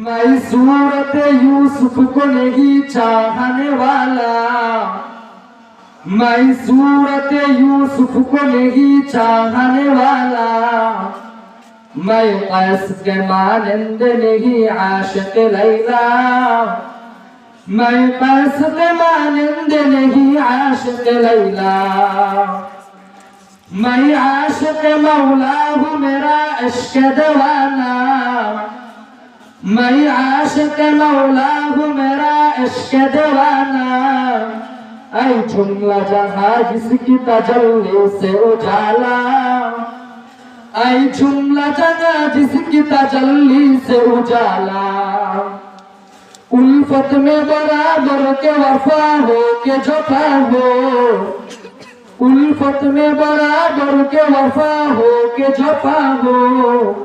मैं सूरत यूसुफ को नहीं चाहने वाला। मैं सूरत यूसुफ को नहीं चाहने वाला। मैं कैस के मानंद नहीं आशिक लैला। मैं कैस के मानंद नहीं आशिक लैला। मैं आशिक मौला हूँ मेरा इश्क दवाना। मैं आशिक मौला हूँ, मेरा इश्क दवाना। ऐ जुमला जहाँ जिसकी तजल्ली से उजाला। ऐ जुमला जहाँ जिसकी तजल्ली से उजाला। उल्फत में बराबर के वफा हो के जफा हो। उल्फत में बराबर के वफा हो के जफा हो।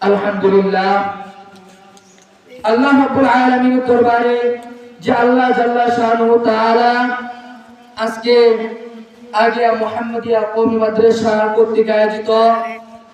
আলহামদুলিল্লাহ আল্লাহ রাব্বুল আলামিনের দরবারে যে আল্লাহ জাল্লা শাহানু তাআলা আজকে আগিয়া মোহাম্মদিয়া কওমি মাদ্রাসা কর্তৃক আয়োজিত